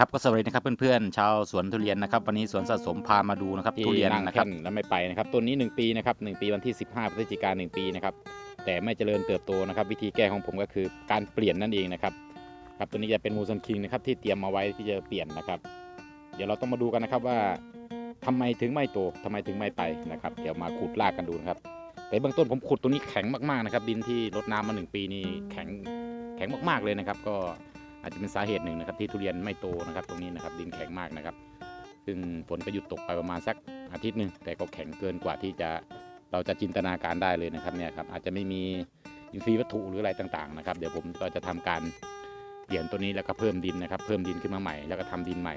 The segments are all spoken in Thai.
ครับก็สวัสดีนะครับเพื่อนๆชาวสวนทุเรียนนะครับวันนี้สวนสะสมพามาดูนะครับทุเรียนนั่งนะครับแท่แล้วไม่ไปนะครับต้นนี้ 1 ปีนะครับ1ปีวันที่ 15พฤศจิกายน1ปีนะครับแต่ไม่เจริญเติบโตนะครับวิธีแก้ของผมก็คือการเปลี่ยนนั่นเองนะครับครับตัวนี้จะเป็นมูซันคิงนะครับที่เตรียมมาไว้ที่จะเปลี่ยนนะครับ เดี๋ยวเราต้องมาดูกันนะครับว่าทำไมถึงไม่โตทำไมถึงไม่ไปนะครับ เดี๋ยวมาขุดลากกันดูนะครับแต่เบื้องต้นผมขุดตัวนี้แข็งมากๆนะครับดินที่รดน้ำมาหนึ่งปีนี่แข็งแข็งมากๆเลยนะครับ ก็ อาจจะเป็นสาเหตุหนึ่งนะครับที่ทุเรียนไม่โตนะครับ ตรงนี้นะครับดินแข็งมากนะครับ ซึ่งฝนก็หยุดตกไปประมาณสักอาทิตย์หนึ่งแต่ก็แข็งเกินกว่าที่จะเราจะจินตนาการได้เลยนะครับเนี่ยครับอาจจะไม่มีอินทรีย์วัตถุหรืออะไรต่างๆนะครับ เดี๋ยวผมก็จะทำการเปลี่ยนตัวนี้แล้วก็เพิ่มดินนะครับ เพิ่มดินขึ้นมาใหม่ แล้วก็ทำดินใหม่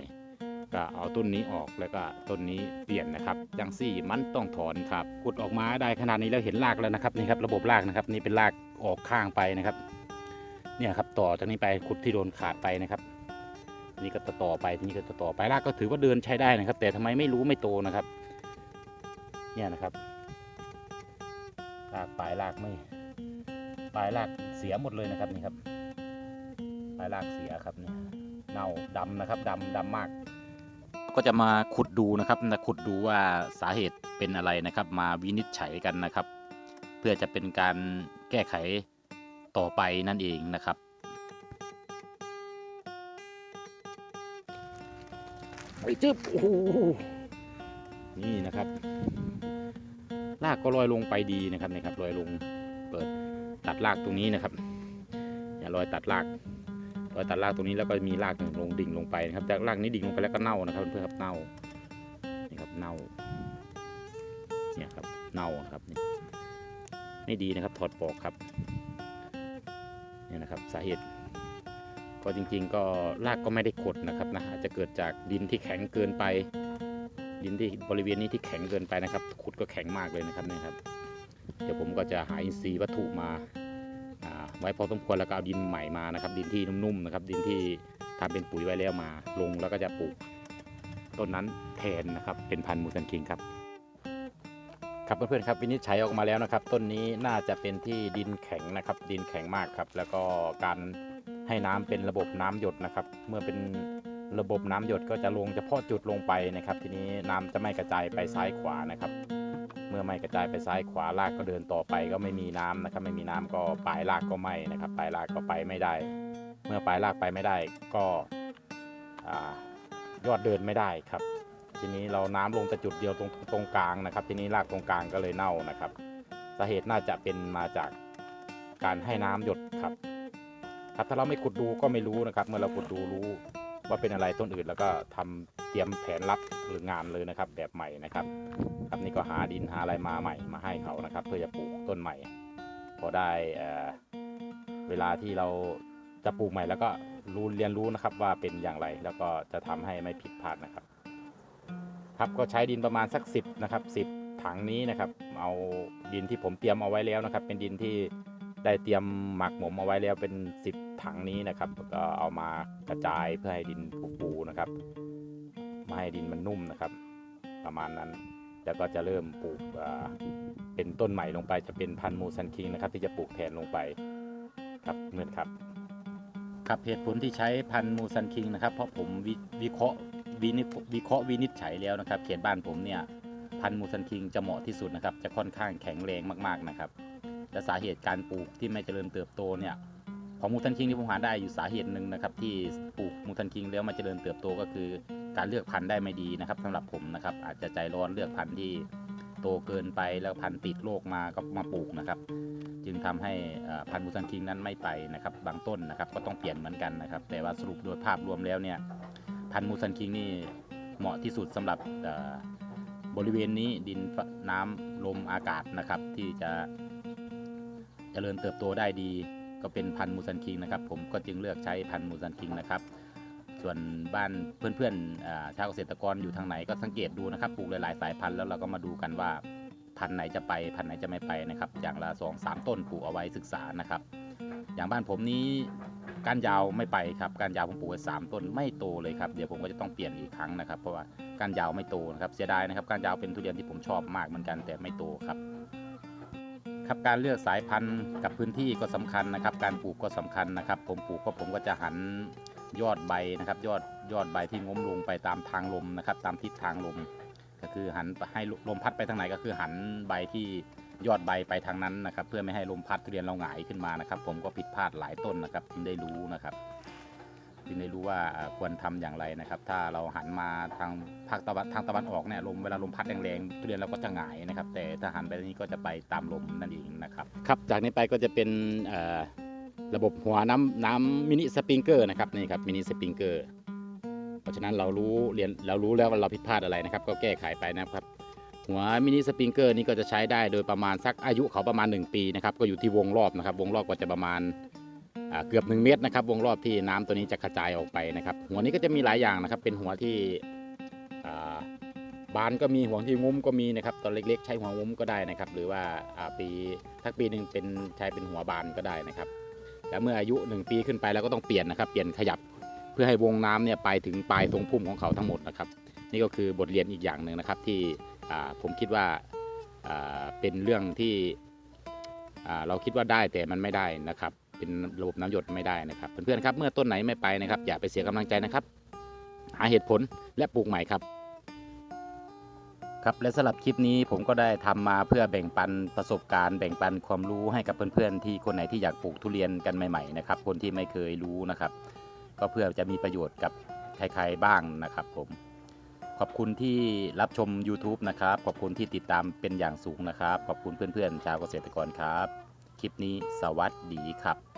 ก็เอาต้นนี้ออกแล้วก็ต้นนี้เปลี่ยนนะครับจังซี่มันต้องถอนครับขุดออกมาได้ขนาดนี้แล้วเห็นรากแล้วนะครับนี่ครับระบบรากนะครับ นี่เป็นรากออกข้างไปนะครับ เนี่ยครับต่อจากนี้ไปขุดที่โดนขาดไปนะครับนี่ก็ต่อไปนี้ก็ต่อไปรากก็ถือว่าเดินใช้ได้นะครับ แต่ทำไมไม่รู้ไม่โตนะครับ เนี่ยนะครับรากปลายรากไม่ปลายรากเสียหมดเลยนะครับนี่ครับปลายรากเสียครับเนี่ยเน่าดำนะครับดำดำมาก ก็จะมาขุดดูนะครับนะขุดดูว่าสาเหตุเป็นอะไรนะครับ มาวินิจฉัยกันนะครับ เพื่อจะเป็นการแก้ไข ต่อไปนั่นเองนะครับ ไปจึ๊บโอ้โหนี่นะครับลากก็ลอยลงไปดีนะครับนี่ครับลอยลงเปิดตัดรากตรงนี้นะครับ อย่าลอยตัดรากลอยตัดรากตรงนี้แล้วก็มีรากหนึ่งลงดิ่งลงไปนะครับจากรากนี้ดิ่งลงไปแล้วก็เน่านะครับเพื่อนครับเน่านี่ครับเน่าเนี่ยครับเน่าครับนี่ไม่ดีนะครับถอดปอกครับ เนี่ยนะครับสาเหตุก็จริง ๆ ก็รากก็ไม่ได้ขดนะครับนะอาจจะเกิดจากดินที่แข็งเกินไป ดินที่บริเวณนี้ที่แข็งเกินไปนะครับขุดก็แข็งมากเลยนะครับเนี่ยครับ เดี๋ยวผมก็จะหาอินทรีย์วัตถุมาไว้พอสมควรแล้วก็เอาดินใหม่มานะครับ ดินที่นุ่มๆนะครับ ดินที่ทำเป็นปุ๋ยไว้แล้วมา ลงแล้วก็จะปลูกต้นนั้นแทนนะครับ เป็นพันธุ์มูสันคิงครับ ครับเพื่อนๆครับวินิจฉัยออกมาแล้วนะครับ ต้นนี้น่าจะเป็นที่ดินแข็งนะครับ ดินแข็งมากครับ แล้วก็การให้น้ำเป็นระบบน้ำหยดนะครับ เมื่อเป็นระบบน้ำหยดก็จะลงเฉพาะจุดลงไปนะครับ ทีนี้น้ำจะไม่กระจายไปซ้ายขวานะครับ เมื่อไม่กระจายไปซ้ายขวารากก็เดินต่อไป ก็ไม่มีน้ำนะครับ ไม่มีน้ำก็ปลายรากก็ไม่นะครับปลายรากก็ไปไม่ได้ เมื่อปลายรากไปไม่ได้ก็อยอดเดินไม่ได้ครับ ทีนี้เราน้ำลงแต่จุดเดียวตรงตรงกลางนะครับ ทีนี้รากตรงกลางก็เลยเน่านะครับสาเหตุน่าจะเป็นมาจากการให้น้ำหยดครับ ครับถ้าเราไม่ขุดดูก็ไม่รู้นะครับ เมื่อเราขุดดูรู้ว่าเป็นอะไรต้นอื่น แล้วก็ทำเตรียมแผนรับหรืองานเลยนะครับ แบบใหม่นะครับ ครับนี่ก็หาดินหาอะไรมาใหม่มาให้เขานะครับ เพื่อจะปลูกต้นใหม่ พอได้เอ่อเวลาที่เราจะปลูกใหม่แล้วก็รู้เรียนรู้นะครับว่าเป็นอย่างไรแล้วก็จะทำให้ไม่ผิดพลาดนะครับ ครับก็ใช้ดินประมาณสัก 10นะครับ10 ถังนี้นะครับเอาดินที่ผมเตรียมเอาไว้แล้วนะครับ เป็นดินที่ได้เตรียมหมักหมมเอาไว้แล้วเป็น 10 ถังนี้นะครับก็เอามากระจายเพื่อให้ดินปูๆนะครับมาให้ดินมันนุ่มนะครับ ประมาณนั้นแล้วก็จะเริ่มปลูกเป็นต้นใหม่ลงไปจะเป็นพันธุ์มูซันคิงนะครับที่จะปลูกแทนลงไปครับเหมือนครับครับเหตุผลที่ใช้พันธุ์มูซันคิงนะครับ เพราะผมวิเคราะห์ วินิวิเคราะห์วินิจฉัยแล้วนะครับ เขตบ้านผมเนี่ยพันธุ์มูซันคิงจะเหมาะที่สุดนะครับ จะค่อนข้างแข็งแรงมากๆนะครับและสาเหตุการปลูกที่ไม่เจริญเติบโตเนี่ยของมูซันคิงที่ผมหาได้อยู่สาเหตุหนึ่งนะครับ ที่ปลูกมูซันคิงแล้วมาเจริญเติบโตก็คือ การเลือกพันธุ์ได้ไม่ดีนะครับสำหรับผมนะครับ อาจจะใจร้อนเลือกพันธุ์ที่โตเกินไปแล้วพันธุ์ติดโรคมาก็มาปลูกนะครับ จึงทำให้พันธุ์มูซันคิงนั้นไม่ไปนะครับ บางต้นนะครับ ก็ต้องเปลี่ยนเหมือนกันนะครับ แต่ว่าสรุปโดยภาพรวมแล้วเนี่ย พันธุ์มูซันคิงนี่เหมาะที่สุดสำหรับเอ่อบริเวณนี้ดินน้ำลมอากาศนะครับ ที่จะเจริญเติบโตได้ดี ก็เป็นพันธุ์มูซันคิงนะครับ ผมก็จึงเลือกใช้พันธุ์มูซันคิงนะครับ ส่วนบ้านเพื่อนๆชาวเกษตรกรอยู่ทางไหนก็สังเกตดูนะครับปลูกหลายๆสายพันธุ์แล้วเราก็มาดูกันว่าพันธุ์ไหนจะไปพันธุ์ไหนจะไม่ไปนะครับ อย่างละสองสามต้นปลูกเอาไว้ศึกษานะครับ อย่างบ้านผมนี้ ก้านยาวไม่ไปครับก้านยาวผมปลูกไว้สามต้นไม่โตเลยครับเดี๋ยวผมก็จะต้องเปลี่ยนอีกครั้งนะครับเพราะว่าก้านยาวไม่โตนะครับเสียดายนะครับก้านยาวเป็นทุเรียนที่ผมชอบมากเหมือนกันแต่ไม่โตครับครับการเลือกสายพันธุ์กับพื้นที่ก็สำคัญนะครับ การปลูกก็สำคัญนะครับ ผมปลูกก็ผมก็จะหันยอดใบนะครับ ยอดยอดใบที่ง้มลงไปตามทางลมนะครับ ตามทิศทางลม ก็คือหันให้ลมพัดไปทางไหนก็คือหันใบที่ ยอดใบไปทางนั้นนะครับ เพื่อไม่ให้ลมพัดทุเรียนเราหงายขึ้นมานะครับ ผมก็ผิดพลาดหลายต้นนะครับจึงได้รู้นะครับจึงได้รู้ว่าควรทำอย่างไรนะครับ ถ้าเราหันมาทางภาคตะวันทางตะวันออกเนี่ยลมเวลาลมพัดแรงๆทุเรียนเราก็จะหงายนะครับ แต่ถ้าหันไปทางนี้ก็จะไปตามลมนั่นเองนะครับครับ จากนี้ไปก็จะเป็นระบบหัวน้ำน้ำมินิสปริงเกอร์นะครับนี่ครับมินิสปริงเกอร์เพราะฉะนั้นเรารู้เรียนเรารู้แล้วว่าเราผิดพลาดอะไรนะครับ ก็แก้ไขไปนะครับ หัวมินิสปริงเกอร์นี่ก็จะใช้ได้โดยประมาณสักอายุเขาประมาณ 1 ปีนะครับก็อยู่ที่วงรอบนะครับ วงรอบก็จะประมาณเกือบ 1 เมตรนะครับ วงรอบที่น้ำตัวนี้จะกระจายออกไปนะครับ หัวนี้ก็จะมีหลายอย่างนะครับ เป็นหัวที่บานก็มีหัวที่งุ้มก็มีนะครับตอนเล็กๆ ใช้หัวงุ้มก็ได้นะครับ หรือว่าปีทักปีหนึ่งเป็นใช้เป็นหัวบานก็ได้นะครับ แล้วเมื่ออายุ 1 ปีขึ้นไปแล้วก็ต้องเปลี่ยนนะครับ เปลี่ยนขยับเพื่อให้วงน้ำเนี่ยไปถึงปลายทรงพุ่มของเขาทั้งหมดนะครับ นี่ก็คือบทเรียนอีกอย่างหนึ่งนะครับที่ ผมคิดว่าเป็นเรื่องที่เราคิดว่าได้แต่มันไม่ได้นะครับ เป็นระบบน้ำหยดไม่ได้นะครับเพื่อนๆครับเมื่อต้นไหนไม่ไปนะครับ อย่าไปเสียกำลังใจนะครับ หาเหตุผลและปลูกใหม่ครับ ครับและสำหรับคลิปนี้ผมก็ได้ทำมาเพื่อแบ่งปันประสบการณ์แบ่งปันความรู้ให้กับเพื่อนๆ ที่คนไหนที่อยากปลูกทุเรียนกันใหม่ๆนะครับคนที่ไม่เคยรู้นะครับ ก็เพื่อจะมีประโยชน์กับใครๆบ้างนะครับผม ขอบคุณที่รับชม YouTube นะครับ ขอบคุณที่ติดตามเป็นอย่างสูงนะครับ ขอบคุณเพื่อนๆชาวเกษตรกรครับ คลิปนี้สวัสดีครับ